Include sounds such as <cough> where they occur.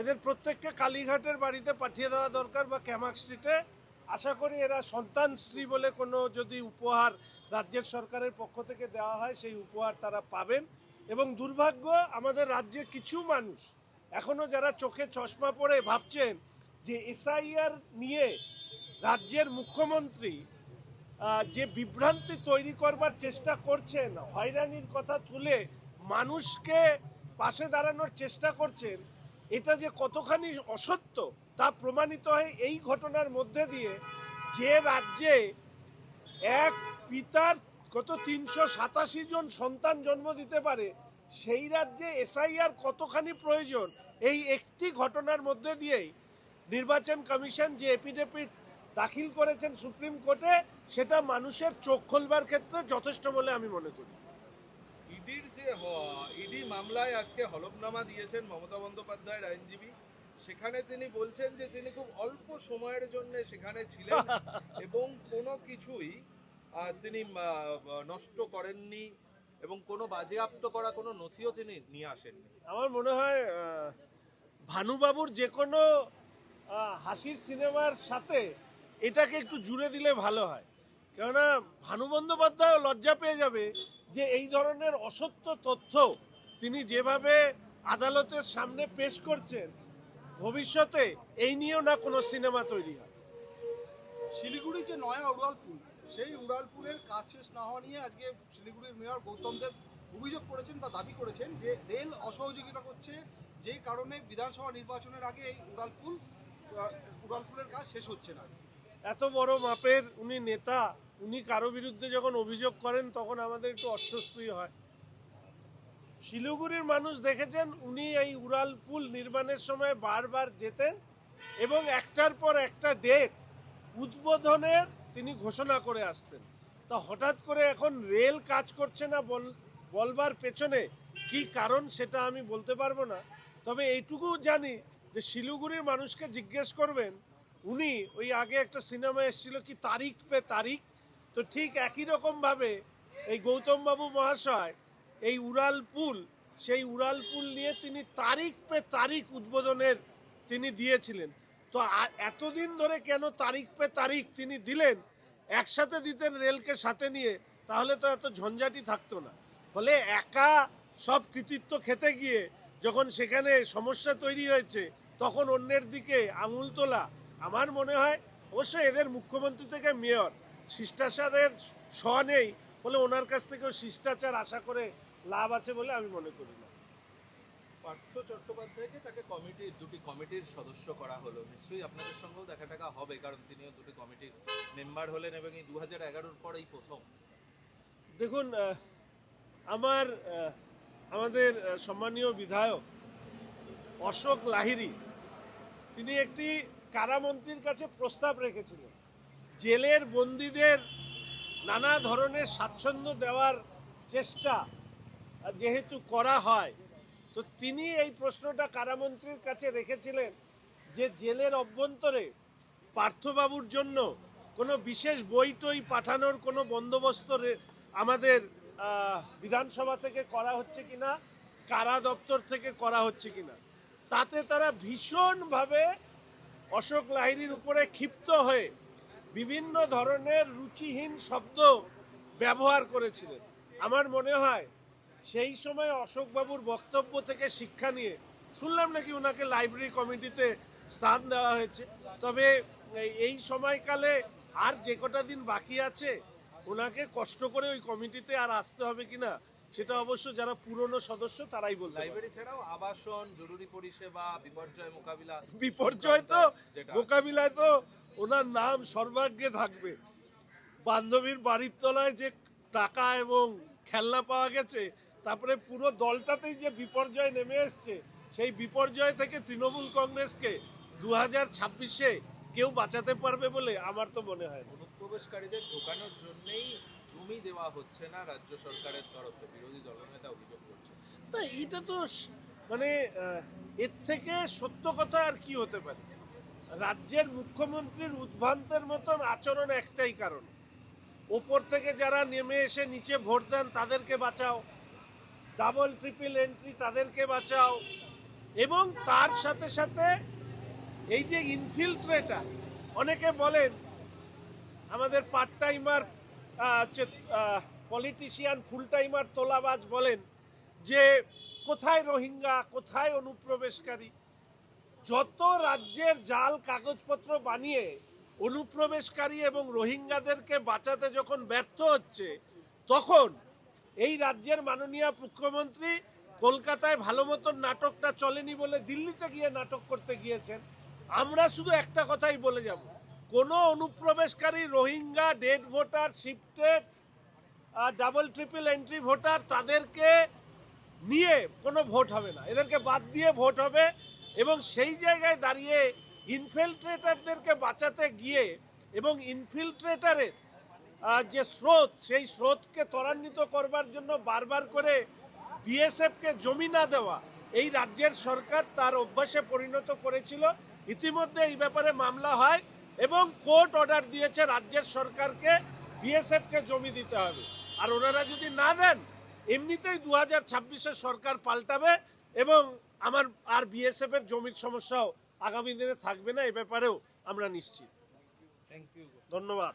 এদের প্রত্যেককে কালীঘাটের বাড়িতে পাঠিয়ে দেওয়া দরকার বা ক্যামাক স্ট্রিটে আশা করি এরা সন্তান স্ত্রী বলে কোনো যদি উপহার রাজ্যের সরকারের পক্ষ থেকে দেওয়া হয়, সেই উপহার তারা পাবেন। এবং দুর্ভাগ্য, আমাদের রাজ্যে কিছু মানুষ এখনও যারা চোখে চশমা পরে ভাবছেন যে এসআইআর নিয়ে রাজ্যের মুখ্যমন্ত্রী যে বিভ্রান্তি তৈরি করবার চেষ্টা করছেন, হয়রানির কথা তুলে মানুষকে পাশে দাঁড়ানোর চেষ্টা করছেন এটা যে কতখানি অসত্য তা প্রমাণিত হয় এই ঘটনার মধ্যে দিয়ে যে রাজ্যে এক পিতার কত তিনশো সাতাশি জন সন্তান জন্ম দিতে পারে, সেই রাজ্যে এসআইআর কতখানি প্রয়োজন? এই একটি ঘটনার মধ্যে দিয়েই নির্বাচন কমিশন যে এপিডেপিট দাখিল করেছেন সুপ্রিম কোর্টে, সেটা মানুষের চোখ খোলবার ক্ষেত্রে যথেষ্ট বলে আমি মনে করি। ইডির যে ইডি মামলায় আজকে হলফনামা দিয়েছেন মমতা বন্দ্যোপাধ্যায়ের আইনজীবী। সেখানে তিনি বলছেন যে তিনি খুব অল্প সময়ের জন্য সেখানে ছিলেন <laughs> এবং কোনো কিছুই তিনি নষ্ট করেননি এবং কোনো বাজেয়াপ্ত করা কোনো নথিও তিনি নিয়ে আসেননি। আমার মনে হয় ভানুবাবুর যে কোনো হাসির সিনেমার সাথে এটাকে একটু জুড়ে দিলে ভালো হয়। কেননা ভানু বন্দ্যোপাধ্যায় লজ্জা পেয়ে যাবে যে এই ধরনের অসত্য তথ্য তিনি যেভাবে আদালতের সামনে পেশ করছেন ভবিষ্যতে এই নিয়েও না কোনো সিনেমা তৈরি হয়। শিলিগুড়ি যে নয়া উড়ালপুল সেই উড়ালপুলের কাজ শেষ না হওয়া নিয়ে আজকে শিলিগুড়ির মেয়র গৌতম দেব অভিযোগ করেছেন বা দাবি করেছেন যে রেল অসহযোগিতা করছে যে কারণে বিধানসভা নির্বাচনের আগে এই উড়ালপুল উড়ালপুলের কাজ শেষ হচ্ছে না। এত বড় মাপের উনি নেতা উনি কারও বিরুদ্ধে যখন অভিযোগ করেন, তখন আমাদের একটু অস্বস্তি হয়। শিলিগুড়ির মানুষ দেখেছেন, উনি এই উড়াল পুল নির্মাণের সময় বারবার যেতেন এবং একটার পর একটা ডেট উদ্বোধনের তিনি ঘোষণা করে আসতেন। তা হঠাৎ করে এখন রেল কাজ করছে না বল, বলবার পেছনে কি কারণ সেটা আমি বলতে পারব না। তবে এইটুকু জানি যে শিলিগুড়ির মানুষকে জিজ্ঞেস করবেন, উনি ওই আগে একটা সিনেমা এসেছিল কি তারিখ পে তারিখ? তো ঠিক একই রকমভাবে এই গৌতম বাবু মহাশয়, এই উড়াল পুল, সেই উড়াল পুল নিয়ে তিনি তারিখ পে তারিখ উদ্বোধনের তিনি দিয়েছিলেন। তো এতদিন ধরে কেন তারিখ পে তারিখ তিনি দিলেন, একসাথে দিতেন রেলকে সাথে নিয়ে, তাহলে তো এত ঝঞ্ঝাটি থাকতো না। ফলে একা সব কৃতিত্ব খেতে গিয়ে যখন সেখানে সমস্যা তৈরি হয়েছে, তখন অন্যের দিকে আঙুল তোলা, আমার মনে হয় অবশ্যই এদের মুখ্যমন্ত্রী থেকে মেয়র। শিষ্টাচারের স নেই বলে ওনার কাছ থেকেও শিষ্টাচার আশা করে লাভ আছে বলে আমি মনে করি না। পার্থ চট্টোপাধ্যায়কে তাকে কমিটির দুটি কমিটির সদস্য করা হলো। নিশ্চয়ই আপনাদের সঙ্গেও দেখা টাকা হবে কারণ তিনিও দুটি কমিটির মেম্বার হলেন এবং এই দু হাজার এগারোর পর এই প্রথম। দেখুন আমার আমাদের সম্মানীয় বিধায়ক অশোক লাহিরি তিনি একটি কারামন্ত্রীর কাছে প্রস্তাব রেখেছিলেন। জেলের বন্দীদের নানা ধরনের স্বাচ্ছন্দ্য দেওয়ার চেষ্টা যেহেতু করা হয়, তো তিনি এই প্রশ্নটা কারামন্ত্রীর কাছে রেখেছিলেন যে জেলের অভ্যন্তরে পার্থবাবুর জন্য কোনো বিশেষ বই টই পাঠানোর কোনো বন্দোবস্ত আমাদের বিধানসভা থেকে করা হচ্ছে কিনা, কারা দপ্তর থেকে করা হচ্ছে কিনা। তাতে তারা ভীষণভাবে অশোক লাহিড়ির উপরে ক্ষিপ্ত হয়ে বিভিন্ন ধরনের রুচিহীন শব্দ ব্যবহার করেছিলেন আমার মনে হয় সেই সময় অশোকবাবুর বক্তব্য থেকে শিক্ষা নিয়ে শুনলাম নাকি ওনাকে লাইব্রেরি কমিটিতে স্থান দেওয়া হয়েছে তবে এই- সময়কালে আর যে কটা দিন বাকি আছে ওনাকে কষ্ট করে ওই কমিটিতে আর আসতে হবে কিনা সেটা অবশ্য যারা পুরনো সদস্য তারাই বলতে পারবে। লাইব্রেরি ছাড়াও আবাসন জরুরি পরিষেবা বিপর্যয় মোকাবিলা বিপর্যয় তো মোকাবিলায় তো ওনার নাম সর্বাগ্রে থাকবে। বান্ধবীর বাড়ির তলায় যে টাকা এবং খেলনা পাওয়া গেছে তারপরে পুরো দলটাতেই যে বিপর্যয় নেমে এসছে সেই বিপর্যয় থেকে তৃণমূল কংগ্রেসকে দু হাজার ছাব্বিশে কেউ বাঁচাতে পারবে বলে আমার তো মনে হয় অনুপ্রবেশকারীদের ঢোকানোর জন্যই জমি দেওয়া হচ্ছে না রাজ্য সরকারের তরফে বিরোধী দলনেতা অভিযোগ করছে। না এটা তো মানে এর থেকে সত্য কথা আর কি হতে পারে? রাজ্যের মুখ্যমন্ত্রীর উদ্ভ্রান্তের মতন আচরণ একটাই কারণ। ওপর থেকে যারা নেমে এসে নিচে ভোট দেন, তাদেরকে বাঁচাও। ডাবল, ট্রিপল এন্ট্রি তাদেরকে বাঁচাও। এবং তার সাথে সাথে এই যে ইনফিল্ট্রেটার অনেকে বলেন আমাদের পার্ট টাইমার হচ্ছে পলিটিশিয়ান ফুল টাইমার তোলাবাজ বলেন যে, কোথায় রোহিঙ্গা, কোথায় অনুপ্রবেশকারী? যত রাজ্যের জাল কাগজপত্র বানিয়ে অনুপ্রবেশকারী এবং রোহিঙ্গাদেরকে বাঁচাতে যখন ব্যর্থ হচ্ছে, তখন এই রাজ্যের মাননীয় মুখ্যমন্ত্রী কলকাতায় ভালো মতন নাটকটা চলেনি বলে দিল্লিতে গিয়ে নাটক করতে গিয়েছেন। আমরা শুধু একটা কথাই বলে যাব। কোনো অনুপ্রবেশকারী, Rohingya, dead voter, shifted double, triple entry voter, তাদেরকে নিয়ে কোনো ভোট হবে না। এদেরকে বাদ দিয়ে ভোট হবে। এবং সেই জায়গায় দাঁড়িয়ে ইনফিল্ট্রেটারদেরকে বাঁচাতে গিয়ে এবং ইনফিল্ট্রেটারের যে স্রোত, সেই স্রোতকে ত্বরান্বিত করবার জন্য বারবার করে বিএসএফকে জমি না দেওয়া, এই রাজ্যের সরকার তার অভ্যাসে পরিণত করেছিল। ইতিমধ্যে এই ব্যাপারে মামলা হয় এবং কোর্ট অর্ডার দিয়েছে রাজ্যের সরকারকে বিএসএফকে জমি দিতে হবে। আর ওনারা যদি না দেন, এমনিতেই দু হাজার সরকার পাল্টাবে এবং আমার আর বিএসএফ এর জমির সমস্যাও আগামী দিনে থাকবে না এ ব্যাপারেও আমরা নিশ্চিত। ধন্যবাদ।